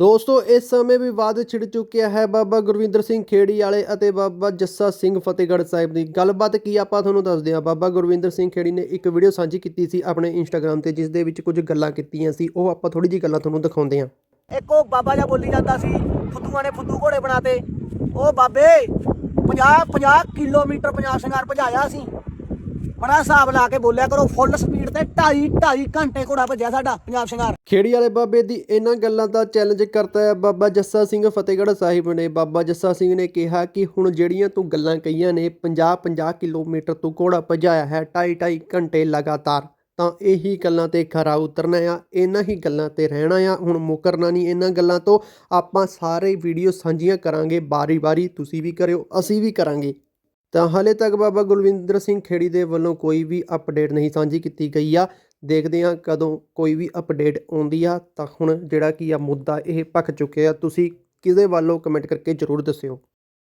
ਦੋਸਤੋ, ਇਸ ਸਮੇਂ ਵਿਵਾਦ ਛਿੜ ਚੁੱਕਿਆ ਹੈ ਬਾਬਾ ਗੁਰਵਿੰਦਰ ਸਿੰਘ ਖੇੜੀ ਵਾਲੇ ਅਤੇ ਬਾਬਾ ਜੱਸਾ ਸਿੰਘ ਫਤਿਹਗੜ੍ਹ ਸਾਹਿਬ ਦੀ। ਗੱਲਬਾਤ ਕੀ ਆਪਾਂ ਤੁਹਾਨੂੰ ਦੱਸਦੇ ਹਾਂ। ਬਾਬਾ ਗੁਰਵਿੰਦਰ ਸਿੰਘ ਖੇੜੀ ਨੇ ਇੱਕ ਵੀਡੀਓ ਸਾਂਝੀ ਕੀਤੀ ਸੀ ਆਪਣੇ ਇੰਸਟਾਗ੍ਰam ਤੇ ਜਿਸ ਦੇ ਵਿੱਚ ਕੁਝ ਗੱਲਾਂ ਕੀਤੀਆਂ ਸੀ। ਉਹ ਆਪਾਂ ਥੋੜੀ ਜਿਹੀ ਗੱਲਾਂ ਤੁਹਾਨੂੰ ਦਿਖਾਉਂਦੇ ਹਾਂ। ਇੱਕ ਉਹ ਬਾਬਾ ਜਿਹਾ ਬੋਲੀ ਜਾਂਦਾ ਸੀ, ਫੁੱਦੂਆਂ ਨੇ ਫੁੱਦੂ ਘੋੜੇ ਬਣਾਤੇ। ਉਹ ਬਾਬੇ 50 50 ਕਿਲੋਮੀਟਰ ਪੰਜਾਬ ਸ਼ਿੰਗਾਰ ਭਜਾਇਆ ਸੀ। ਬੜਾ ਹਿਸਾਬ ਲਾ ਕੇ ਬੋਲਿਆ ਕਰੋ ਫੁੱਲ ਸਪੀਡ ਤੇ 2.5 2.5 ਘੰਟੇ ਘੋੜਾ ਭੱਜਿਆ ਸਾਡਾ, ਪੰਜਾਬ ਸ਼ਿੰਗਾਰ। ਖੇੜੀ ਵਾਲੇ ਬਾਬੇ ਦੀ ਇਹਨਾਂ ਗੱਲਾਂ ਦਾ ਚੈਲੰਜ ਕਰਤਾ ਹੈ ਬਾਬਾ ਜੱਸਾ ਸਿੰਘ ਫਤਿਹਗੜ੍ਹ ਸਾਹਿਬ ਨੇ। ਬਾਬਾ ਜੱਸਾ ਸਿੰਘ ਨੇ ਕਿਹਾ ਕਿ ਹੁਣ ਜਿਹੜੀਆਂ ਤੂੰ ਗੱਲਾਂ ਕਹੀਆਂ ਨੇ 50 50 ਕਿਲੋਮੀਟਰ ਤੂੰ ਘੋੜਾ ਭਜਾਇਆ ਹੈ 2.5 2.5 ਘੰਟੇ ਲਗਾਤਾਰ, ਤਾਂ ਇਹੀ ਗੱਲਾਂ ਤੇ ਖਰਾ ਉਤਰਨਾ ਆ, ਇਹਨਾਂ ਹੀ ਗੱਲਾਂ ਤੇ ਰਹਿਣਾ ਆ। ਹੁਣ ਮੁਕਰਨਾ ਨਹੀਂ ਇਹਨਾਂ ਗੱਲਾਂ ਤੋਂ। ਆਪਾਂ ਸਾਰੇ ਵੀਡੀਓ ਸਾਂਝੀਆਂ ਕਰਾਂਗੇ ਬਾਰੀ-ਬਾਰੀ ਤੁਸੀਂ ਵੀ ਕਰਿਓ, ਅਸੀਂ ਵੀ ਕਰਾਂਗੇ। ਤਾਂ ਹਾਲੇ ਤੱਕ ਬਾਬਾ ਗੁਲਵਿੰਦਰ ਸਿੰਘ ਖੇੜੀ ਦੇ ਵੱਲੋਂ ਕੋਈ ਵੀ ਅਪਡੇਟ ਨਹੀਂ ਸਾਂਝੀ ਕੀਤੀ ਗਈ ਆ। ਦੇਖਦੇ ਹਾਂ ਕਦੋਂ ਕੋਈ ਵੀ ਅਪਡੇਟ ਆਉਂਦੀ ਆ, ਤਾਂ ਹੁਣ ਜਿਹੜਾ ਕੀ ਆ ਮੁੱਦਾ ਇਹ ਪੱਕ ਚੁੱਕਿਆ ਤੁਸੀਂ ਕਿਹਦੇ ਵੱਲੋਂ ਕਮੈਂਟ ਕਰਕੇ ਜਰੂਰ ਦੱਸਿਓ।